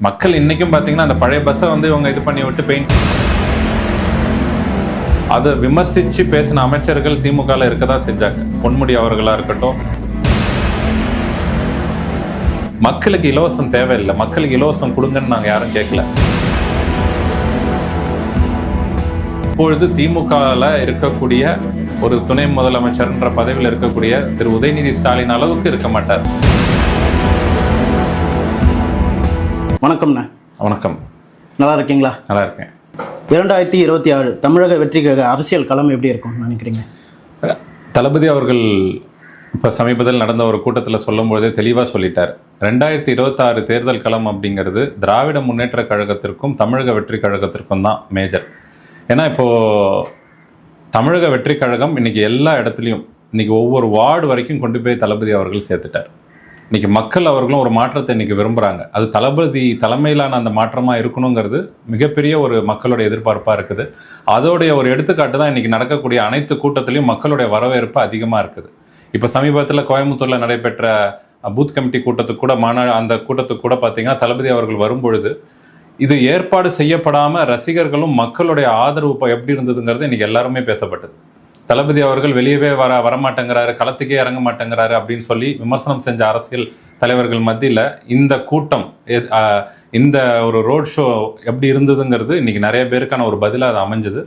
மக்கள் இன்னைக்கும் பாத்தீங்கன்னா அந்த பழைய பஸ்ஸை வந்து இவங்க இது பண்ணி விட்டு பெயிண்ட் அதை விமர்சிச்சு பேசின அமைச்சர்கள் திமுகவில் இருக்க தான் செஞ்சாங்க. பொன்முடி அவர்களா இருக்கட்டும். மக்களுக்கு இலவசம் தேவையில்லை. மக்களுக்கு இலவசம் கொடுங்கன்னு நாங்க யாரும் கேட்கல இப்பொழுது திமுகவில் இருக்கக்கூடிய ஒரு துணை முதலமைச்சர்ன்ற பதவியில் இருக்கக்கூடிய திரு உதயநிதி ஸ்டாலின் அளவுக்கு இருக்க மாட்டார். வணக்கம்ண்ணே. வணக்கம். நல்லா இருக்கீங்களா நல்லா இருக்கேன் இரண்டாயிரத்தி இருபத்தி ஆறு தமிழக வெற்றிக்காக அரசியல் களம் எப்படி இருக்கும்னு நினைக்கிறீங்க? தளபதி அவர்கள் இப்போ சமீபத்தில் நடந்த ஒரு கூட்டத்தில் சொல்லும்பொழுதே தெளிவாக சொல்லிட்டார். ரெண்டாயிரத்தி இருபத்தாறு தேர்தல் களம் அப்படிங்கிறது திராவிட முன்னேற்ற கழகத்திற்கும் தமிழக வெற்றி கழகத்திற்கும் தான் மேஜர் ஏன்னா இப்போ தமிழக வெற்றி கழகம் இன்னைக்கு எல்லா இடத்துலையும் இன்னைக்கு ஒவ்வொரு வார்டு வரைக்கும் கொண்டு போய் தளபதி அவர்கள் சேர்த்துட்டார். இன்னைக்கு மக்கள் அவர்களும் ஒரு மாற்றத்தை இன்னைக்கு விரும்புகிறாங்க அது தளபதி தலைமையிலான அந்த மாற்றமாக இருக்கணுங்கிறது மிகப்பெரிய ஒரு மக்களுடைய எதிர்பார்ப்பாக இருக்குது. அதோடைய ஒரு எடுத்துக்காட்டு தான் இன்னைக்கு நடக்கக்கூடிய அனைத்து கூட்டத்திலையும் மக்களுடைய வரவேற்பு அதிகமாக இருக்குது. இப்போ சமீபத்தில் கோயம்புத்தூரில் நடைபெற்ற பூத் கமிட்டி கூட்டத்துக்கு கூட மாநா அந்த கூட்டத்துக்கு கூட பார்த்தீங்கன்னா தளபதி அவர்கள் வரும்பொழுது இது ஏற்பாடு செய்யப்படாமல் ரசிகர்களும் மக்களுடைய ஆதரவு இப்போ எப்படி இருந்ததுங்கிறது இன்னைக்கு எல்லாருமே பேசப்பட்டது. தளபதி அவர்கள் வெளியவே வர வரமாட்டேங்கிறாரு களத்துக்கே இறங்க மாட்டேங்கிறாரு அப்படின்னு சொல்லி விமர்சனம் செஞ்ச அரசியல் தலைவர்கள் மத்தியில் இந்த கூட்டம் இந்த ஒரு ரோட் ஷோ எப்படி இருந்ததுங்கிறது இன்னைக்கு நிறைய பேருக்கான ஒரு பதிலாக அது அமைஞ்சது.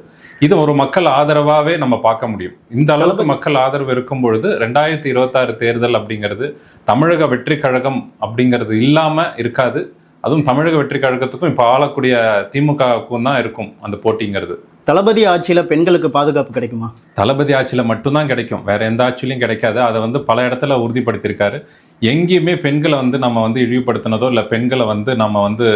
இது ஒரு மக்கள் ஆதரவாகவே நம்ம பார்க்க முடியும். இந்த அளவுக்கு மக்கள் ஆதரவு இருக்கும் பொழுது ரெண்டாயிரத்தி இருபத்தாறு தேர்தல் அப்படிங்கிறது தமிழக வெற்றி கழகம் அப்படிங்கிறது இல்லாமல் இருக்காது. அதுவும் தமிழக வெற்றி கழகத்துக்கும் இப்போ ஆளக்கூடிய திமுகவுக்கும் தான் இருக்கும் அந்த போட்டிங்கிறது. தளபதி ஆட்சியில் பெண்களுக்கு பாதுகாப்பு கிடைக்குமா? தளபதி ஆட்சியில் மட்டும்தான் கிடைக்கும். வேற எந்த ஆட்சியிலையும் கிடைக்காது. அதை வந்து பல இடத்துல உறுதிப்படுத்தியிருக்காரு. எங்கேயுமே பெண்களை வந்து நம்ம வந்து இழிவுபடுத்தினதோ இல்லை பெண்களை வந்து நம்ம வந்து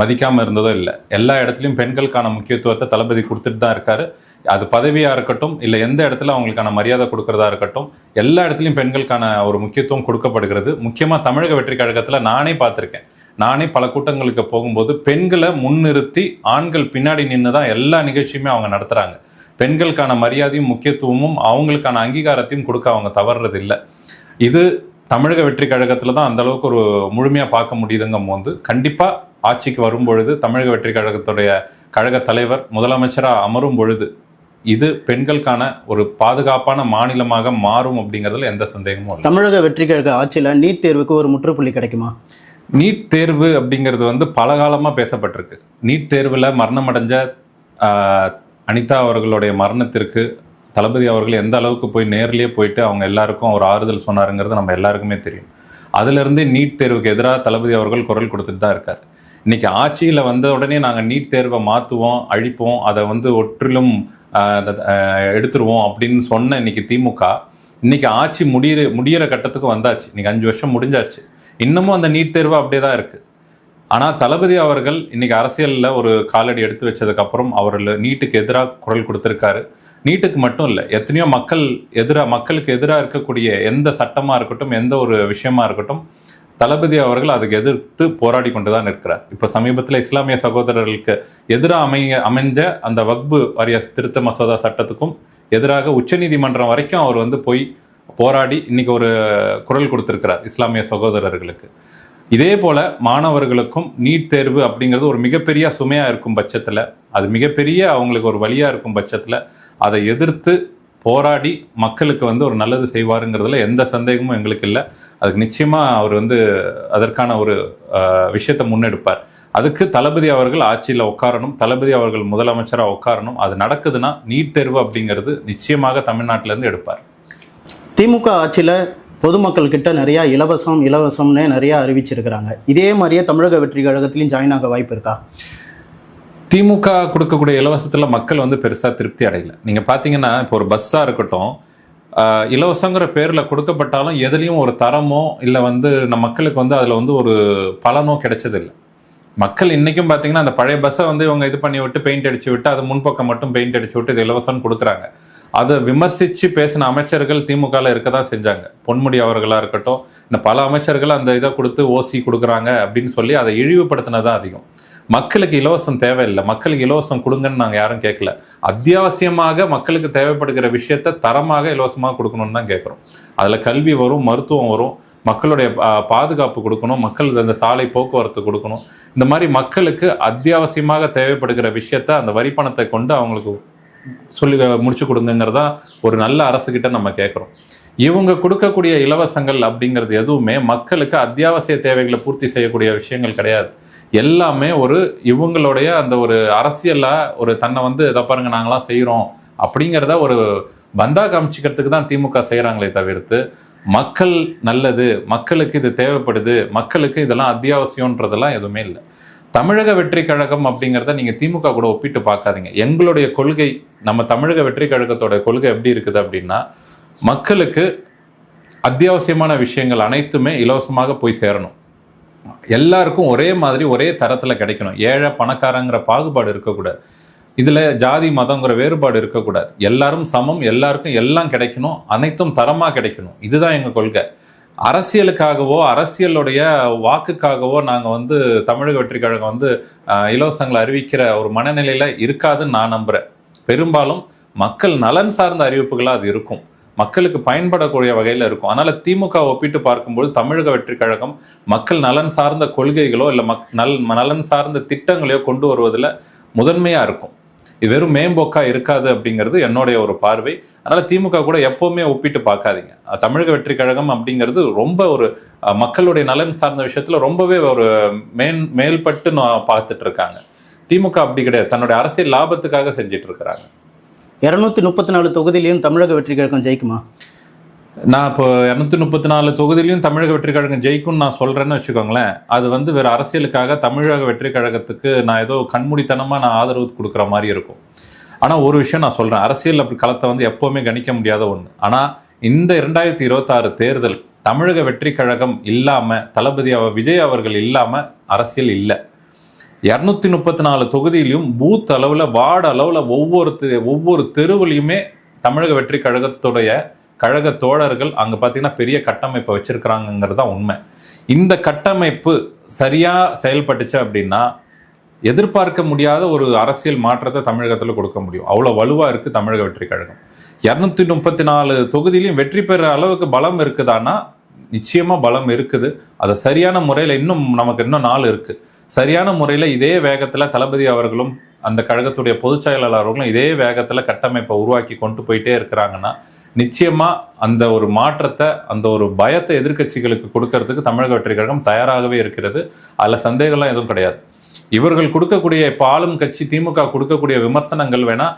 மதிக்காமல் இருந்ததோ இல்லை. எல்லா இடத்துலையும் பெண்களுக்கான முக்கியத்துவத்தை தளபதி கொடுத்துட்டு தான் இருக்காரு. அது பதவியாக இருக்கட்டும் இல்லை எந்த இடத்துல அவங்களுக்கான மரியாதை கொடுக்கறதா இருக்கட்டும் எல்லா இடத்துலையும் பெண்களுக்கான ஒரு முக்கியத்துவம் கொடுக்கப்படுகிறது. முக்கியமாக தமிழக வெற்றி கழகத்தில் நானே பார்த்துருக்கேன். நானே பல கூட்டங்களுக்கு போகும்போது பெண்களை முன்னிறுத்தி ஆண்கள் பின்னாடி நின்று தான் எல்லா நிகழ்ச்சியுமே அவங்க நடத்துகிறாங்க பெண்களுக்கான மரியாதையும் முக்கியத்துவமும் அவங்களுக்கான அங்கீகாரத்தையும் கொடுக்க அவங்க தவறுறது இல்லை இது தமிழக வெற்றி கழகத்தில் தான் அந்த அளவுக்கு ஒரு முழுமையாக பார்க்க முடியுதுங்கும் போது கண்டிப்பாக ஆட்சிக்கு வரும் பொழுது தமிழக வெற்றி கழகத்துடைய கழக தலைவர் முதலமைச்சராக அமரும் பொழுது இது பெண்களுக்கான ஒரு பாதுகாப்பான மாநிலமாக மாறும் அப்படிங்கிறதுல எந்த சந்தேகமும் தமிழக வெற்றி கழக ஆட்சியில் நீட் தேர்வுக்கு ஒரு முற்றுப்புள்ளி கிடைக்குமா? நீட் தேர்வு அப்படிங்கிறது வந்து பல காலமாக பேசப்பட்டிருக்கு. நீட் தேர்வில் மரணம் அடைஞ்ச அனிதா அவர்களுடைய மரணத்திற்கு தளபதி அவர்கள் எந்த அளவுக்கு போய் நேர்லயே போயிட்டு அவங்க எல்லாருக்கும் ஒரு ஆறுதல் சொன்னாருங்கிறது நம்ம எல்லாருக்குமே தெரியும். அதிலிருந்தே நீட் தேர்வுக்கு எதிராக தளபதி அவர்கள் குரல் கொடுத்துட்டு தான் இருக்கார். இன்றைக்கி ஆட்சியில் வந்த உடனே நாங்கள் நீட் தேர்வை மாற்றுவோம் அழிப்போம் அதை வந்து ஒற்றிலும் அதை, எடுத்துருவோம் அப்படின்னு சொன்ன இன்னைக்கு திமுக இன்றைக்கி ஆட்சி முடியிற முடியிற கட்டத்துக்கு வந்தாச்சு. இன்றைக்கி அஞ்சு வருஷம் முடிஞ்சாச்சு. இன்னமும் அந்த நீட் தேர்வு அப்படியே தான் இருக்கு. ஆனால் தளபதி அவர்கள் இன்னைக்கு அரசியலில் ஒரு காலடி எடுத்து வச்சதுக்கப்புறம் அவரில் அவர்கள் நீட்டுக்கு எதிராக குரல் கொடுத்துருக்காரு. நீட்டுக்கு மட்டும் இல்லை எத்தனையோ மக்கள் எதிராக மக்களுக்கு எதிராக இருக்கக்கூடிய எந்த சட்டமாக இருக்கட்டும் எந்த ஒரு விஷயமா இருக்கட்டும் தளபதி அவர்கள் அதுக்கு எதிர்த்து போராடி கொண்டு தான் இருக்கிறார் இப்போ சமீபத்தில் இஸ்லாமிய சகோதரர்களுக்கு எதிராக அமைய அமைஞ்ச அந்த வக்பு வாரிய திருத்த மசோதா சட்டத்துக்கும் எதிராக உச்சநீதிமன்றம் வரைக்கும் அவர் வந்து போய் போராடி இன்னைக்கு ஒரு குரல் கொடுத்திருக்கிறார் இஸ்லாமிய சகோதரர்களுக்கு. இதே போல மாணவர்களுக்கும் நீட் தேர்வு அப்படிங்கிறது ஒரு மிகப்பெரிய சுமையாக இருக்கும் பட்சத்தில் அது மிகப்பெரிய அவங்களுக்கு ஒரு வழியாக இருக்கும் பட்சத்தில் அதை எதிர்த்து போராடி மக்களுக்கு வந்து ஒரு நல்லது செய்வாருங்கிறதுல எந்த சந்தேகமும் எங்களுக்கு இல்லை. அதுக்கு நிச்சயமாக அவர் வந்து அதற்கான ஒரு விஷயத்தை முன்னெடுப்பார். அதுக்கு தளபதி அவர்கள் ஆட்சியில் உட்காரணும் தளபதி அவர்கள் முதலமைச்சராக உட்காரணும் அது நடக்குதுன்னா நீட் தேர்வு அப்படிங்கிறது நிச்சயமாக தமிழ்நாட்டிலேருந்து எடுப்பார். திமுக ஆட்சியில் பொதுமக்கள் கிட்ட நிறையா இலவசம் இலவசம்னு நிறையா அறிவிச்சிருக்கிறாங்க. இதே மாதிரியே தமிழக வெற்றி கழகத்திலையும் ஜாயின் ஆக வாய்ப்பு இருக்கா? திமுக கொடுக்கக்கூடிய இலவசத்தில் மக்கள் வந்து பெருசாக திருப்தி அடையல. நீங்கள் பார்த்தீங்கன்னா இப்போ ஒரு பஸ்ஸாக இருக்கட்டும் இலவசங்கிற பேரில் கொடுக்கப்பட்டாலும் எதுலேயும் ஒரு தரமோ இல்லை வந்து நம்ம மக்களுக்கு வந்து அதில் வந்து ஒரு பலனோ கிடைச்சதில்லை. மக்கள் இன்றைக்கும் பார்த்தீங்கன்னா அந்த பழைய பஸ்ஸை வந்து இவங்க இது பண்ணி விட்டு பெயிண்ட் அடிச்சு விட்டு அது முன்பக்கம் மட்டும் பெயிண்ட் அடிச்சு விட்டு இது இலவசம்னு கொடுக்குறாங்க. அதை விமர்சித்து பேசின அமைச்சர்கள் திமுகவில் இருக்க தான் செஞ்சாங்க. பொன்முடி அவர்களாக இருக்கட்டும் இந்த பல அமைச்சர்கள் அந்த இதை கொடுத்து ஓசி கொடுக்குறாங்க அப்படின்னு சொல்லி அதை இழிவுபடுத்தினதான் அதிகம். மக்களுக்கு இலவசம் தேவையில்லை. மக்களுக்கு இலவசம் கொடுங்கன்னு நாங்கள் யாரும் கேட்கல. அத்தியாவசியமாக மக்களுக்கு தேவைப்படுகிற விஷயத்த தரமாக இலவசமாக கொடுக்கணும்னு தான் கேட்குறோம். அதில் கல்வி வரும் மருத்துவம் வரும் மக்களுடைய பாதுகாப்பு கொடுக்கணும் மக்களுக்கு அந்த சாலை போக்குவரத்து கொடுக்கணும். இந்த மாதிரி மக்களுக்கு அத்தியாவசியமாக தேவைப்படுகிற விஷயத்த அந்த வரி பணத்தை கொண்டு அவங்களுக்கு சொல்லி முடிச்சு கொடுங்கிறதா ஒரு நல்ல அரசுகிட்ட நம்ம கேட்குறோம் இவங்க கொடுக்கக்கூடிய இலவசங்கள் அப்படிங்கிறது எதுவுமே மக்களுக்கு அத்தியாவசிய தேவைகளை பூர்த்தி செய்யக்கூடிய விஷயங்கள் கிடையாது. எல்லாமே ஒரு இவங்களுடைய அந்த ஒரு அரசியலாக ஒரு தன்னை வந்து இதை பாருங்க நாங்களாம் செய்கிறோம் அப்படிங்கிறத ஒரு பந்தா காமிச்சிக்கிறதுக்கு தான் திமுக செய்கிறாங்களே தவிர்த்து மக்கள் நல்லது மக்களுக்கு இது தேவைப்படுது மக்களுக்கு இதெல்லாம் அத்தியாவசியன்றதெல்லாம் எதுவுமே இல்லை. தமிழக வெற்றி கழகம் அப்படிங்கிறத நீங்கள் திமுக கூட ஒப்பிட்டு பார்க்காதீங்க. எங்களுடைய கொள்கை நம்ம தமிழக வெற்றி கழகத்தோட கொள்கை எப்படி இருக்குது அப்படின்னா மக்களுக்கு அத்தியாவசியமான விஷயங்கள் அனைத்துமே இலவசமாக போய் சேரணும். எல்லாருக்கும் ஒரே மாதிரி ஒரே தரத்தில் கிடைக்கணும். ஏழை பணக்காரங்கிற பாகுபாடு இருக்கக்கூடாது. இதில் ஜாதி மதங்கிற வேறுபாடு இருக்கக்கூடாது. எல்லாரும் சமம் எல்லாருக்கும் எல்லாம் கிடைக்கணும் அனைத்தும் தரமாக கிடைக்கணும். இதுதான் எங்கள் கொள்கை. அரசியலுக்காகவோ அரசியலுடைய வாக்குக்காகவோ நாங்கள் வந்து தமிழக வெற்றி கழகம் வந்து இலவசங்களை அறிவிக்கிற ஒரு மனநிலையில் இருக்காதுன்னு நான் நம்புகிறேன் பெரும்பாலும் மக்கள் நலன் சார்ந்த அறிவிப்புகளாக அது இருக்கும். மக்களுக்கு பயன்படக்கூடிய வகையில் இருக்கும். அதனால் திமுக ஒப்பிட்டு பார்க்கும்போது தமிழக வெற்றி கழகம் மக்கள் நலன் சார்ந்த கொள்கைகளோ இல்லை மக் நல் நலன் சார்ந்த திட்டங்களையோ கொண்டு வருவதில் முதன்மையாக இருக்கும். இது வெறும் மேம்போக்கா இருக்காது அப்படிங்கிறது என்னுடைய ஒரு பார்வை. அதனால திமுக கூட எப்பவுமே ஒப்பிட்டு பார்க்காதீங்க. தமிழக வெற்றி கழகம் அப்படிங்கிறது ரொம்ப ஒரு அஹ், மக்களுடைய நலன் சார்ந்த விஷயத்துல ரொம்பவே ஒரு மேன் மேல்பட்டு பார்த்துட்டு இருக்காங்க திமுக அப்படி கிடையாது. தன்னுடைய அரசியல் லாபத்துக்காக செஞ்சிட்டு இருக்கிறாங்க இரநூத்தி முப்பத்தி நாலு தொகுதியிலையும் தமிழக வெற்றி கழகம் ஜெயிக்குமா? நான் இப்போ இரநூத்தி முப்பத்தி நாலு தொகுதியிலையும் தமிழக வெற்றி கழகம் ஜெயிக்கும்னு நான் சொல்கிறேன்னு வச்சுக்கோங்களேன். அது வந்து வேறு அரசியலுக்காக தமிழக வெற்றி கழகத்துக்கு நான் ஏதோ கண்மூடித்தனமாக நான் ஆதரவு கொடுக்குற மாதிரி இருக்கும். ஆனால் ஒரு விஷயம் நான் சொல்கிறேன் அரசியல் அப்படி களத்தை வந்து எப்போவுமே கணிக்க முடியாத ஒன்று ஆனால் இந்த இரண்டாயிரத்தி இருபத்தாறு தேர்தல் தமிழக வெற்றி கழகம் இல்லாமல் தளபதி அவ விஜய் அவர்கள் இல்லாமல் அரசியல் இல்லை. இரநூத்தி முப்பத்தி நாலு தொகுதியிலையும் பூத் அளவில் வார்டு அளவில் ஒவ்வொரு தெ- ஒவ்வொரு தெருவிலையுமே தமிழக வெற்றி கழகத்துடைய கழக தோழர்கள் அங்கே பார்த்தீங்கன்னா பெரிய கட்டமைப்பை வச்சிருக்கிறாங்கங்கிறது தான் உண்மை. இந்த கட்டமைப்பு சரியாக செயல்பட்டுச்சு அப்படின்னா எதிர்பார்க்க முடியாத ஒரு அரசியல் மாற்றத்தை தமிழகத்தில் கொடுக்க முடியும். அவ்வளோ வலுவாக இருக்குது தமிழக வெற்றி கழகம். இரநூத்தி முப்பத்தி நாலு தொகுதியிலையும் வெற்றி பெற அளவுக்கு பலம் இருக்குதான்னா நிச்சயமாக பலம் இருக்குது. அதை சரியான முறையில் இன்னும் நமக்கு இன்னும் நாள் இருக்குது சரியான முறையில் இதே வேகத்தில் தளபதி அவர்களும் அந்த கழகத்துடைய பொதுச் செயலாளர்களும் இதே வேகத்தில் கட்டமைப்பை உருவாக்கி கொண்டு போயிட்டே இருக்கிறாங்கன்னா நிச்சயமா அந்த ஒரு மாற்றத்தை அந்த ஒரு பயத்தை எதிர்க்கட்சிகளுக்கு கொடுக்கறதுக்கு தமிழக வெற்றி கழகம் தயாராகவே இருக்கிறது. அதில் சந்தேகம்லாம் எதுவும் கிடையாது. இவர்கள் கொடுக்கக்கூடிய இப்போ ஆளும் கட்சி திமுக கொடுக்கக்கூடிய விமர்சனங்கள் வேணா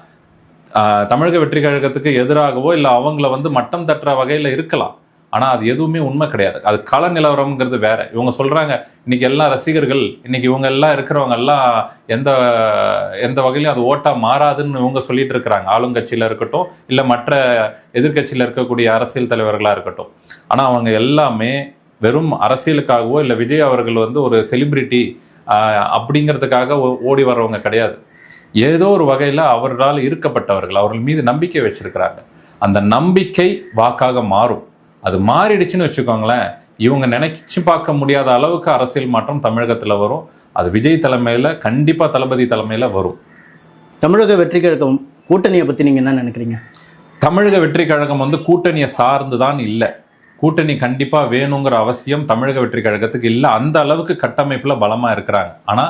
தமிழக வெற்றி கழகத்துக்கு எதிராகவோ இல்லை அவங்கள வந்து மட்டம் தட்டுற வகையில் இருக்கலாம். ஆனால் அது எதுவுமே உண்மை கிடையாது. அது கள நிலவரம்ங்கிறது வேற. இவங்க சொல்கிறாங்க இன்னைக்கு எல்லா ரசிகர்கள் இன்னைக்கு இவங்க எல்லாம் இருக்கிறவங்க எல்லாம் எந்த எந்த வகையிலும் அது ஓட்டா மாறாதுன்னு இவங்க சொல்லிட்டு இருக்கிறாங்க. ஆளுங்கட்சியில் இருக்கட்டும் இல்லை மற்ற எதிர்க்கட்சியில் இருக்கக்கூடிய அரசியல் தலைவர்களாக இருக்கட்டும். ஆனால் அவங்க எல்லாமே வெறும் அரசியலுக்காகவோ இல்லை விஜய் அவர்கள் வந்து ஒரு செலிபிரிட்டி அப்படிங்கிறதுக்காக ஓ- ஓடி வர்றவங்க கிடையாது. ஏதோ ஒரு வகையில் அவர்களால் இருக்கப்பட்டவர்கள் அவர்கள் மீது நம்பிக்கை வச்சிருக்கிறாங்க. அந்த நம்பிக்கை வாக்காக மாறும். அது மாறிடுச்சுன்னு வச்சுக்கோங்களேன். இவங்க நினைச்சு பார்க்க முடியாத அளவுக்கு அரசியல் மாற்றம் தமிழகத்தில் வரும். அது விஜய் தலைமையில் கண்டிப்பாக தளபதி தலைமையில் வரும். தமிழக வெற்றி கழகம் கூட்டணியை பற்றி நீங்கள் என்ன நினைக்கிறீங்க? தமிழக வெற்றி கழகம் வந்து கூட்டணியை சார்ந்து தான் இல்லை. கூட்டணி கண்டிப்பா வேணுங்கிற அவசியம் தமிழக வெற்றி கழகத்துக்கு இல்லை. அந்த அளவுக்கு கட்டமைப்புல பலமா இருக்கிறாங்க. ஆனா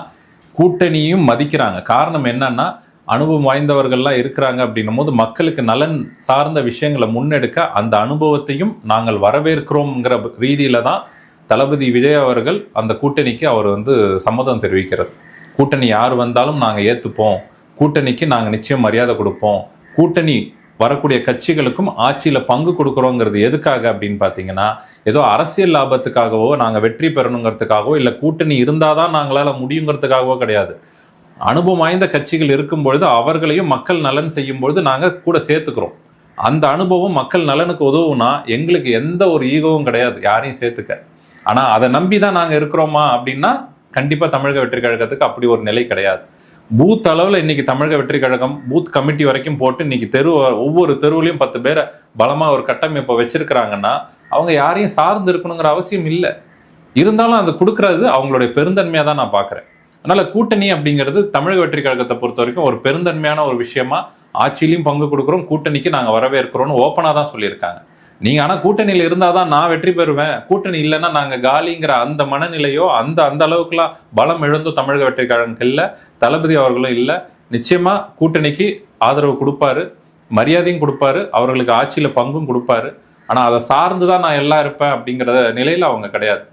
கூட்டணியும் மதிக்கிறாங்க. காரணம் என்னன்னா அனுபவம் வாய்ந்தவர்கள்லாம் இருக்கிறாங்க அப்படின்னும் போது மக்களுக்கு நலன் சார்ந்த விஷயங்களை முன்னெடுக்க அந்த அனுபவத்தையும் நாங்கள் வரவேற்கிறோம்ங்கிற ரீதியில தான் தளபதி விஜய் அவர்கள் அந்த கூட்டணிக்கு அவர் வந்து சம்மதம் தெரிவிக்கிறது. கூட்டணி யார் வந்தாலும் நாங்கள் ஏற்றுப்போம் கூட்டணிக்கு நாங்கள் நிச்சயம் மரியாதை கொடுப்போம். கூட்டணி வரக்கூடிய கட்சிகளுக்கும் ஆட்சியில் பங்கு கொடுக்குறோங்கிறது எதுக்காக அப்படின்னு பார்த்தீங்கன்னா ஏதோ அரசியல் லாபத்துக்காகவோ நாங்கள் வெற்றி பெறணுங்கிறதுக்காகவோ இல்லை கூட்டணி இருந்தால் தான் நாங்களால் முடியுங்கிறதுக்காகவோ கிடையாது. அனுபவம் வாய்ந்த கட்சிகள் இருக்கும் பொழுது அவர்களையும் மக்கள் நலன் செய்யும் பொழுது நாங்கள் கூட சேர்த்துக்கிறோம். அந்த அனுபவம் மக்கள் நலனுக்கு உதவுனா எங்களுக்கு எந்த ஒரு ஈகோவும் கிடையாது யாரையும் சேர்த்துக்க. ஆனால் அதை நம்பி தான் நாங்கள் இருக்கிறோமா அப்படின்னா கண்டிப்பாக தமிழக வெற்றி கழகத்துக்கு அப்படி ஒரு நிலை கிடையாது. பூத் அளவில் இன்னைக்கு தமிழக வெற்றி கழகம் பூத் கமிட்டி வரைக்கும் போட்டு இன்னைக்கு தெரு ஒவ்வொரு தெருவுலையும் பத்து பேரை பலமாக ஒரு கட்டமைப்பை வச்சிருக்கிறாங்கன்னா அவங்க யாரையும் சார்ந்து இருக்கணுங்கிற அவசியம் இல்லை. இருந்தாலும் அது கொடுக்கறது அவங்களுடைய பெருந்தன்மையாக தான் நான் பார்க்குறேன் அதனால கூட்டணி அப்படிங்கிறது தமிழக வெற்றி கழகத்தை பொறுத்த வரைக்கும் ஒரு பெருந்தன்மையான ஒரு விஷயமா ஆட்சியிலையும் பங்கு கொடுக்குறோம் கூட்டணிக்கு நாங்கள் வரவேற்கிறோம்னு ஓப்பனாக தான் சொல்லியிருக்காங்க. நீங்கள் ஆனால் கூட்டணியில் இருந்தால் தான் நான் வெற்றி பெறுவேன். கூட்டணி இல்லைன்னா நாங்கள் காலிங்கிற அந்த மனநிலையோ அந்த அந்த அளவுக்குலாம் பலம் இழந்தோ தமிழக வெற்றி கழகம் இல்லை தளபதி அவர்களும் இல்லை. நிச்சயமாக கூட்டணிக்கு ஆதரவு கொடுப்பாரு மரியாதையும் கொடுப்பாரு அவர்களுக்கு ஆட்சியில் பங்கும் கொடுப்பாரு. ஆனால் அதை சார்ந்து தான் நான் எல்லாம் இருப்பேன் அப்படிங்கிற நிலையில் அவங்க கிடையாது.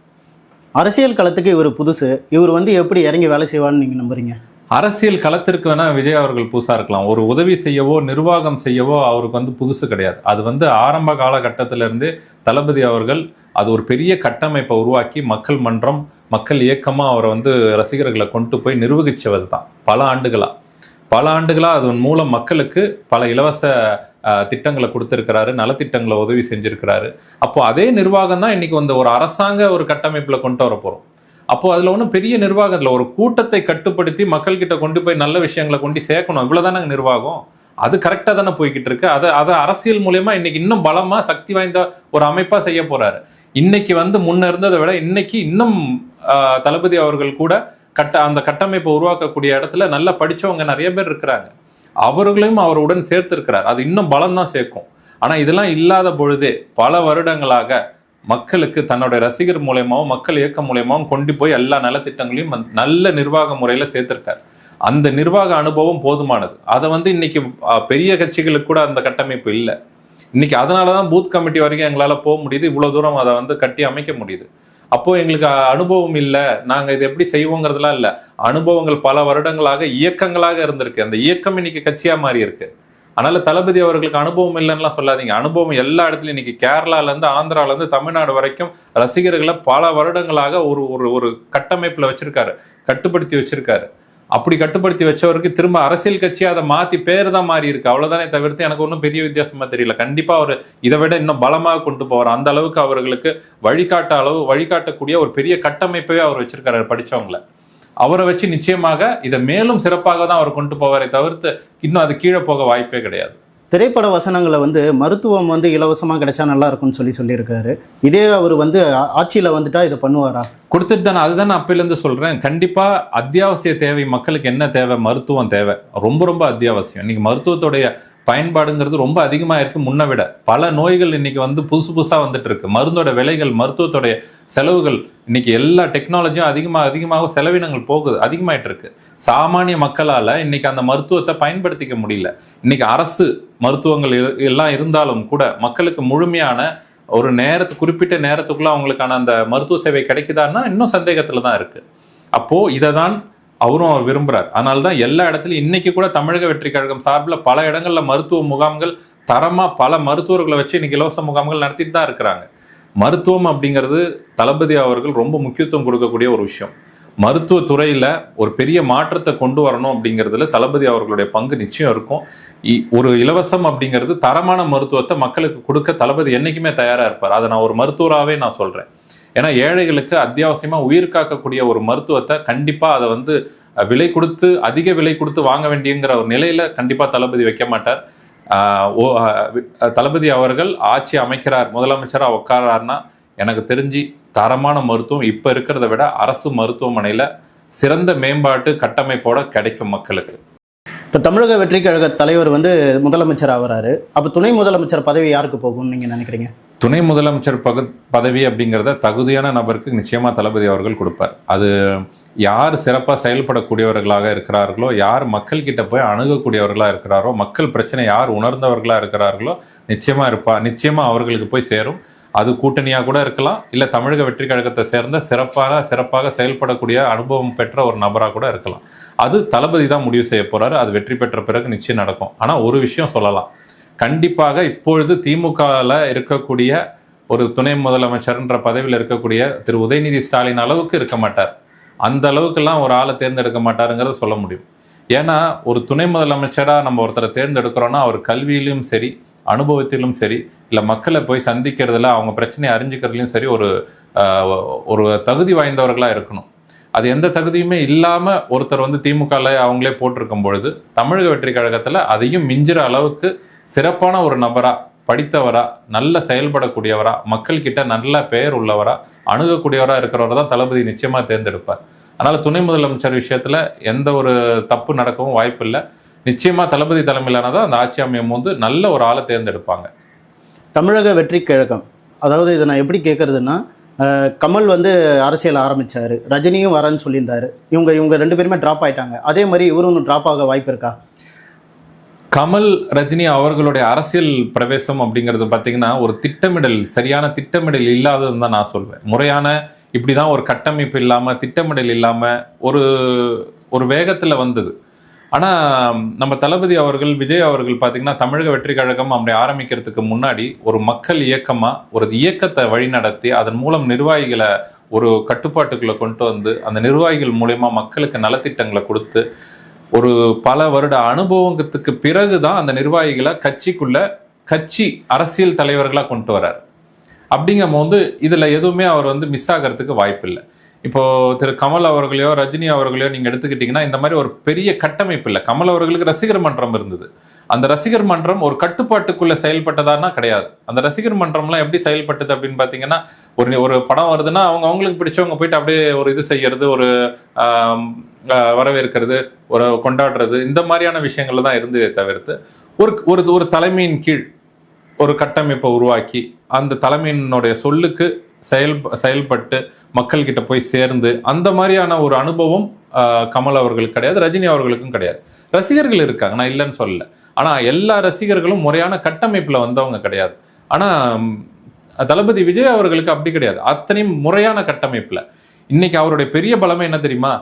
அரசியல் களத்துக்கு இவர் புதுசு. இவர் வந்து எப்படி இறங்கி வேலை செய்வார்னு நீங்கள் நம்புறீங்க? அரசியல் களத்திற்கு வேணா விஜய் அவர்கள் புதுசாக இருக்கலாம். ஒரு உதவி செய்யவோ நிர்வாகம் செய்யவோ அவருக்கு வந்து புதுசு கிடையாது. அது வந்து ஆரம்ப காலகட்டத்திலிருந்தே தளபதி அவர்கள் அது ஒரு பெரிய கட்டமைப்பை உருவாக்கி மக்கள் மன்றம் மக்கள் இயக்கமாக அவரை வந்து ரசிகர்களை கொண்டு போய் நிர்வகிச்சவர் தான் பல ஆண்டுகளாக பல ஆண்டுகளாக அதன் மூலம் மக்களுக்கு பல இலவச திட்டங்களை கொடுத்துருக்கிறாரு நலத்திட்டங்களை உதவி செஞ்சுருக்கிறாரு. அப்போ அதே நிர்வாகம் தான் இன்றைக்கி வந்து ஒரு அரசாங்க ஒரு கட்டமைப்பில் கொண்டு வர போகிறோம் அப்போ அதில் ஒன்றும் பெரிய நிர்வாகம் இல்லை. ஒரு கூட்டத்தை கட்டுப்படுத்தி மக்கள்கிட்ட கொண்டு போய் நல்ல விஷயங்களை கொண்டு சேர்க்கணும். இவ்வளவுதானங்க நிர்வாகம்? அது கரெக்டாக தானே போய்கிட்டு இருக்கு. அதை அதை அரசியல் மூலயமா இன்னைக்கு இன்னும் பலமாக சக்தி வாய்ந்த ஒரு அமைப்பாக செய்ய போறாரு. இன்னைக்கு வந்து முன்ன இருந்ததை விட இன்னைக்கு இன்னும் தளபதி அவர்கள் கூட கட்ட அந்த கட்டமைப்பை உருவாக்கக்கூடிய இடத்துல நல்லா படித்தவங்க நிறைய பேர் இருக்கிறாங்க. அவர்களையும் அவருடன் சேர்த்திருக்கிறார். அது இன்னும் பலம் தான் சேர்க்கும். ஆனா இதெல்லாம் இல்லாத பொழுதே பல வருடங்களாக மக்களுக்கு தன்னோட ரசிகர் மூலயமாவும் மக்கள் இயக்கம் மூலயமாவும் கொண்டு போய் எல்லா நலத்திட்டங்களையும் நல்ல நிர்வாக முறையில சேர்த்திருக்காரு. அந்த நிர்வாக அனுபவம் போதுமானது. அதை வந்து இன்னைக்கு பெரிய கட்சிகளுக்கு கூட அந்த கட்டமைப்பு இல்லை. இன்னைக்கு அதனால தான் பூத் கமிட்டி வரைக்கும் எங்களால் போக முடியுது. இவ்வளோ தூரம் அதை வந்து கட்டி அமைக்க முடியுது. அப்போ எங்களுக்கு அனுபவம் இல்லை. நாங்கள் இது எப்படி செய்வோங்கிறதுலாம் இல்லை. அனுபவங்கள் பல வருடங்களாக இயக்கங்களாக இருந்திருக்கு. அந்த இயக்கம் இன்னைக்கு கட்சியாக மாறி இருக்கு. அதனால தளபதி அவர்களுக்கு அனுபவம் இல்லைன்னுலாம் சொல்லாதீங்க. அனுபவம் எல்லா இடத்துலையும் இன்னைக்கு கேரளாலேருந்து ஆந்திராலேருந்து ஆந்திரால இருந்து தமிழ்நாடு வரைக்கும் ரசிகர்களை பல வருடங்களாக ஒரு ஒரு ஒரு கட்டமைப்பில் வச்சிருக்காரு. கட்டுப்படுத்தி வச்சிருக்காரு. அப்படி கட்டுப்படுத்தி வச்சவருக்கு திரும்ப அரசியல் கட்சியா அதை மாத்தி பேர் தான் மாறி இருக்கு. அவ்வளவுதானே தவிர்த்து எனக்கு ஒன்றும் பெரிய வித்தியாசமா தெரியல. கண்டிப்பா அவர் இதை விட இன்னும் பலமாக கொண்டு போவார். அந்த அளவுக்கு அவர்களுக்கு வழிகாட்ட அளவு வழிகாட்டக்கூடிய ஒரு பெரிய கட்டமைப்பவே அவர் வச்சிருக்காரு படிச்சவங்கள. அவரை வச்சு நிச்சயமாக இதை மேலும் சிறப்பாக தான் அவர் கொண்டு போவாரே தவிர்த்து இன்னும் அது கீழே போக வாய்ப்பே கிடையாது. திரைப்பட வசனங்களை வந்து மருத்துவம் வந்து இலவசமாக கிடைச்சா நல்லா இருக்கும்னு சொல்லி சொல்லியிருக்காரு. இதே அவர் வந்து ஆட்சியில் வந்துட்டா இதை பண்ணுவாரா? கொடுத்துட்டு தானே அதுதான் நான் அப்பையிலேருந்து சொல்கிறேன் கண்டிப்பாக அத்தியாவசிய தேவை மக்களுக்கு என்ன தேவை? மருத்துவம் தேவை. ரொம்ப ரொம்ப அத்தியாவசியம். இன்னைக்கு மருத்துவத்துடைய பயன்பாடுங்கிறது ரொம்ப அதிகமாக இருக்கு முன்ன விட. பல நோய்கள் இன்னைக்கு வந்து புதுசு புதுசாக வந்துட்டு இருக்கு. மருந்தோட விலைகள் மருத்துவத்தோடைய செலவுகள் இன்னைக்கு எல்லா டெக்னாலஜியும் அதிகமாக அதிகமாக செலவினங்கள் போகுது அதிகமாயிட்டு இருக்கு. சாமானிய மக்களால் இன்னைக்கு அந்த மருத்துவத்தை பயன்படுத்திக்க முடியல. இன்னைக்கு அரசு மருத்துவங்கள் இரு- எல்லாம் இருந்தாலும் கூட மக்களுக்கு முழுமையான ஒரு நேரத்து குறிப்பிட்ட நேரத்துக்குள்ள அவங்களுக்கான அந்த மருத்துவ சேவை கிடைக்குதான்னா இன்னும் சந்தேகத்துல தான் இருக்கு. அப்போ இதை தான் அவரும் அவர் விரும்புறார். அதனால தான் எல்லா இடத்துலையும் இன்னைக்கு கூட தமிழக வெற்றி கழகம் சார்பில் பல இடங்களில் மருத்துவ முகாம்கள் தரமாக பல மருத்துவர்களை வச்சு இன்னைக்கு இலவச முகாம்கள் நடத்திட்டு தான் இருக்கிறாங்க. மருத்துவம் அப்படிங்கிறது தளபதி அவர்கள் ரொம்ப முக்கியத்துவம் கொடுக்கக்கூடிய ஒரு விஷயம். மருத்துவ துறையில் ஒரு பெரிய மாற்றத்தை கொண்டு வரணும் அப்படிங்கிறதுல தளபதி அவர்களுடைய பங்கு நிச்சயம் இருக்கும். இ- ஒரு இலவசம் அப்படிங்கிறது தரமான மருத்துவத்தை மக்களுக்கு கொடுக்க தளபதி என்றைக்குமே தயாராக இருப்பார். அதை நான் ஒரு மருத்துவராகவே நான் சொல்கிறேன் ஏன்னா ஏழைகளுக்கு அத்தியாவசியமாக உயிர் காக்கக்கூடிய ஒரு மருத்துவத்தை கண்டிப்பாக அதை வந்து விலை கொடுத்து அதிக விலை கொடுத்து வாங்க வேண்டியங்கிற ஒரு நிலையில் கண்டிப்பாக தளபதி வைக்க மாட்டார். ஓ தளபதி அவர்கள் ஆட்சி அமைக்கிறார் முதலமைச்சராக உட்காராருன்னா எனக்கு தெரிஞ்சு தரமான மருத்துவம் இப்போ இருக்கிறத விட அரசு மருத்துவமனையில் சிறந்த மேம்பாட்டு கட்டமைப்போட கிடைக்கும் மக்களுக்கு. இப்போ தமிழக வெற்றி கழக தலைவர் வந்து முதலமைச்சர் ஆகிறாரு. அப்போ துணை முதலமைச்சர் பதவி யாருக்கு போகும்னு நீங்கள் நினைக்கிறீங்க? துணை முதலமைச்சர் பகு பதவி அப்படிங்கிறத தகுதியான நபருக்கு நிச்சயமாக தளபதி அவர்கள் கொடுப்பார். அது யார் சிறப்பாக செயல்படக்கூடியவர்களாக இருக்கிறார்களோ யார் மக்கள் கிட்ட போய் அணுகக்கூடியவர்களாக இருக்கிறாரோ மக்கள் பிரச்சனை யார் உணர்ந்தவர்களாக இருக்கிறார்களோ நிச்சயமாக இருப்பா நிச்சயமாக அவர்களுக்கு போய் சேரும். அது கூட்டணியாக கூட இருக்கலாம் இல்லை தமிழக வெற்றி கழகத்தை சேர்ந்த சிறப்பாக சிறப்பாக செயல்படக்கூடிய அனுபவம் பெற்ற ஒரு நபராக கூட இருக்கலாம். அது தளபதி தான் முடிவு செய்ய போகிறாரு அது வெற்றி பெற்ற பிறகு நிச்சயம் நடக்கும். ஆனால் ஒரு விஷயம் சொல்லலாம். கண்டிப்பாக இப்பொழுது திமுகவில் இருக்கக்கூடிய ஒரு துணை முதலமைச்சர்ன்ற பதவியில் இருக்கக்கூடிய திரு உதயநிதி ஸ்டாலின் அளவுக்கு இருக்க மாட்டார். அந்த அளவுக்கெல்லாம் ஒரு ஆளை தேர்ந்தெடுக்க மாட்டாருங்கிறத சொல்ல முடியும். ஏன்னா ஒரு துணை முதலமைச்சராக நம்ம ஒருத்தரை தேர்ந்தெடுக்கிறோன்னா அவர் கல்வியிலும் சரி அனுபவத்திலும் சரி இல்லை மக்களை போய் சந்திக்கிறதுல அவங்க பிரச்சனையை அறிஞ்சிக்கிறதுலையும் சரி ஒரு ஒரு தகுதி வாய்ந்தவர்களாக இருக்கணும். அது எந்த தகுதியுமே இல்லாமல் ஒருத்தர் வந்து திமுகவில் அவங்களே போட்டிருக்கும் பொழுது தமிழக வெற்றி கழகத்தில் அதையும் மிஞ்சிற அளவுக்கு சிறப்பான ஒரு நபரா படித்தவரா நல்ல செயல்படக்கூடியவரா மக்கள்கிட்ட நல்ல பெயர் உள்ளவரா அணுகக்கூடியவரா இருக்கிறவரை தான் தளபதி நிச்சயமா தேர்ந்தெடுப்பார். அதனால துணை முதலமைச்சர் விஷயத்துல எந்த ஒரு தப்பு நடக்கவும் வாய்ப்பில்லை நிச்சயமா தளபதி தலைமையிலானதான் அந்த ஆட்சி அமையும் போது நல்ல ஒரு ஆளை தேர்ந்தெடுப்பாங்க. தமிழக வெற்றி கழகம். அதாவது இதை நான் எப்படி கேட்குறதுன்னா கமல் வந்து அரசியல் ஆரம்பிச்சாரு. ரஜினியும் வரேன்னு சொல்லியிருந்தாரு. இவங்க இவங்க ரெண்டு பேருமே ட்ராப் ஆயிட்டாங்க. அதே மாதிரி இவரும் ட்ராப் ஆக வாய்ப்பு இருக்கா? கமல் ரஜினி அவர்களுடைய அரசியல் பிரவேசம் அப்படிங்கிறது பார்த்தீங்கன்னா ஒரு திட்டமிடல் சரியான திட்டமிடல் இல்லாததுன்னு தான் நான் சொல்வேன். முறையான இப்படிதான் ஒரு கட்டமைப்பு இல்லாமல் திட்டமிடல் இல்லாமல் ஒரு ஒரு வேகத்தில் வந்தது. ஆனால் நம்ம தளபதி அவர்கள் விஜய் அவர்கள் பார்த்தீங்கன்னா தமிழக வெற்றி கழகம் அப்படி ஆரம்பிக்கிறதுக்கு முன்னாடி ஒரு மக்கள் இயக்கமாக ஒரு இயக்கத்தை வழிநடத்தி அதன் மூலம் நிர்வாகிகளை ஒரு கட்டுப்பாட்டுக்குள்ளே கொண்டு வந்து அந்த நிர்வாகிகள் மூலயமா மக்களுக்கு நலத்திட்டங்களை கொடுத்து ஒரு பல வருட அனுபவத்துக்கு பிறகுதான் அந்த நிர்வாகிகளை கட்சிக்குள்ள கட்சி அரசியல் தலைவர்களாக கொண்டு வரார். அப்படிங்கும் போது இதுல எதுவுமே அவர் வந்து மிஸ் ஆகிறதுக்கு வாய்ப்பு இல்லை இப்போ திரு கமல் அவர்களையோ ரஜினி அவர்களையோ நீங்க எடுத்துக்கிட்டீங்கன்னா இந்த மாதிரி ஒரு பெரிய கட்டமைப்பு இல்லை. கமல் அவர்களுக்கு ரசிகர் மன்றம் இருந்தது. அந்த ரசிகர் மன்றம் ஒரு கட்டுப்பாட்டுக்குள்ள செயல்பட்டதான்னா கிடையாது. அந்த ரசிகர் மன்றம்லாம் எப்படி செயல்பட்டது அப்படின்னு பாத்தீங்கன்னா ஒரு ஒரு படம் வருதுன்னா அவங்க அவங்களுக்கு பிடிச்சவங்க போயிட்டு அப்படியே ஒரு இது செய்யறது ஒரு வரவேற்கிறது ஒரு கொண்டாடுறது இந்த மாதிரியான விஷயங்கள்ல தான் இருந்ததே தவிர்த்து ஒரு ஒரு ஒரு தலைமையின் கீழ் ஒரு கட்டமைப்பை உருவாக்கி அந்த தலைமையினுடைய சொல்லுக்கு செயல் செயல்பட்டு மக்கள்கிட்ட போய் சேர்ந்து அந்த மாதிரியான ஒரு அனுபவம் கமல் அவர்களுக்கு கிடையாது ரஜினி அவர்களுக்கும் கிடையாது. ரசிகர்கள் இருக்காங்க நான் இல்லைன்னு சொல்லலை. ஆனால் எல்லா ரசிகர்களும் முறையான கட்டமைப்பில் வந்தவங்க கிடையாது. ஆனால் தளபதி விஜய் அவர்களுக்கு அப்படி கிடையாது. அத்தனையும் முறையான கட்டமைப்பில். இன்னைக்கு அவருடைய பெரிய பலமே என்ன தெரியுமா?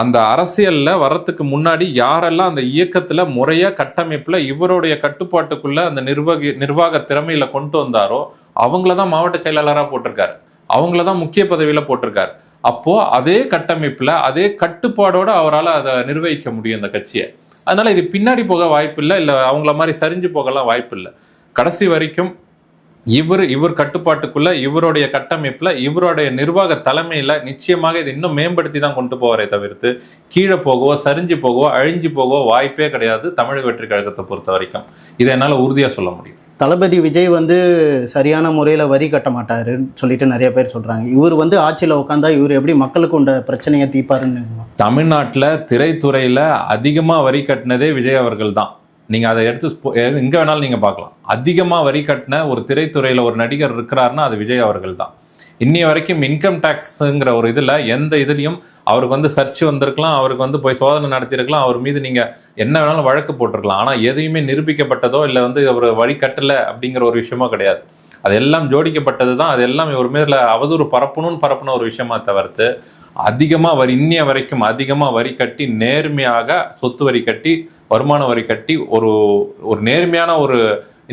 அந்த அரசியலில் வர்றதுக்கு முன்னாடி யாரெல்லாம் அந்த இயக்கத்தில் முறையாக கட்டமைப்பில் இவருடைய கட்டுப்பாட்டுக்குள்ளே அந்த நிர்வாகி நிர்வாக திறமையில் கொண்டு வந்தாரோ அவங்கள தான் மாவட்ட செயலாளராக போட்டிருக்காரு. அவங்கள தான் முக்கிய பதவியில் போட்டிருக்காரு. அப்போது அதே கட்டமைப்பில் அதே கட்டுப்பாடோடு அவரால் அதை நிர்வகிக்க முடியும் அந்த கட்சியை. அதனால இது பின்னாடி போக வாய்ப்பு இல்லை இல்லை அவங்கள மாதிரி சரிஞ்சு போகலாம் வாய்ப்பு இல்லை கடைசி வரைக்கும் இவர் இவர் கட்டுப்பாட்டுக்குள்ள இவருடைய கட்டமைப்புல இவருடைய நிர்வாக தலைமையில நிச்சயமாக இது இன்னும் மேம்படுத்தி தான் கொண்டு போவாரே தவிர்த்து கீழே போகவோ சரிஞ்சு போகவோ அழிஞ்சு போகவோ வாய்ப்பே கிடையாது தமிழக வெற்றி கழகத்தை பொறுத்த வரைக்கும். இதை என்னால உறுதியா சொல்ல முடியும். தளபதி விஜய் வந்து சரியான முறையில் வரி கட்ட மாட்டாருன்னு சொல்லிட்டு நிறைய பேர் சொல்கிறாங்க இவர் வந்து ஆட்சியில் உட்காந்தா இவர் எப்படி மக்களுக்கு உண்ட பிரச்சனையை தீர்ப்பாருன்னு தமிழ்நாட்டுல திரைத்துறையில அதிகமா வரி கட்டினதே விஜய் அவர்கள் தான். நீங்கள் அதை எடுத்து எங்கே வேணாலும் நீங்கள் பார்க்கலாம். அதிகமாக வரி கட்டின ஒரு திரைத்துறையில் ஒரு நடிகர் இருக்கிறாருன்னா அது விஜய் அவர்கள் தான். இன்னி வரைக்கும் இன்கம் டேக்ஸுங்கிற ஒரு இதில் எந்த இதுலேயும் அவருக்கு வந்து சர்ச் வந்திருக்கலாம் அவருக்கு வந்து போய் சோதனை நடத்தியிருக்கலாம் அவர் மீது நீங்கள் என்ன வேணாலும் வழக்கு போட்டிருக்கலாம். ஆனால் எதையுமே நிரூபிக்கப்பட்டதோ இல்லை வந்து அவர் வழி கட்டலை அப்படிங்கிற ஒரு விஷயமோ கிடையாது. அதெல்லாம் ஜோடிக்கப்பட்டது தான். அதெல்லாம் இவர் மேல அவதூறு பரப்பணும்னு பரப்பின ஒரு விஷயமா தவிர்த்து அதிகமாக வரி இன்னிய வரைக்கும் அதிகமாக வரி கட்டி நேர்மையாக சொத்து வரி கட்டி வருமான வரி கட்டி ஒரு ஒரு நேர்மையான ஒரு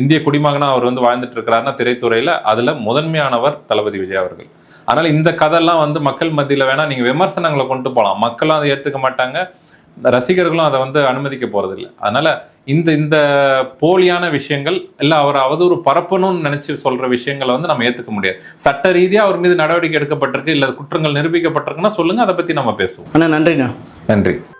இந்திய குடிமகனாக அவர் வந்து வாழ்ந்துட்டு இருக்கிறாருன்னா திரைத்துறையில் அதில் முதன்மையானவர் தளபதி விஜய் அவர்கள். அதனால் இந்த கதையெல்லாம் வந்து மக்கள் மத்தியில் வேணால் நீங்கள் விமர்சனங்களை கொண்டு போகலாம் மக்களும் அதை ஏற்றுக்க மாட்டாங்க. ரசிகர்களும் அதை வந்து அனுமதிக்க போறதில்லை. அதனால இந்த இந்த போலியான விஷயங்கள் இல்ல அவர் அவதூறு பரப்பணும்னு நினைச்சு சொல்ற விஷயங்களை வந்து நம்ம ஏத்துக்க முடியாது. சட்ட ரீதியா அவர் மீது நடவடிக்கை எடுக்கப்பட்டிருக்கு இல்ல குற்றங்கள் நிரூபிக்கப்பட்டிருக்குன்னா சொல்லுங்க அதை பத்தி நம்ம பேசுவோம். நன்றிண்ணா. நன்றி.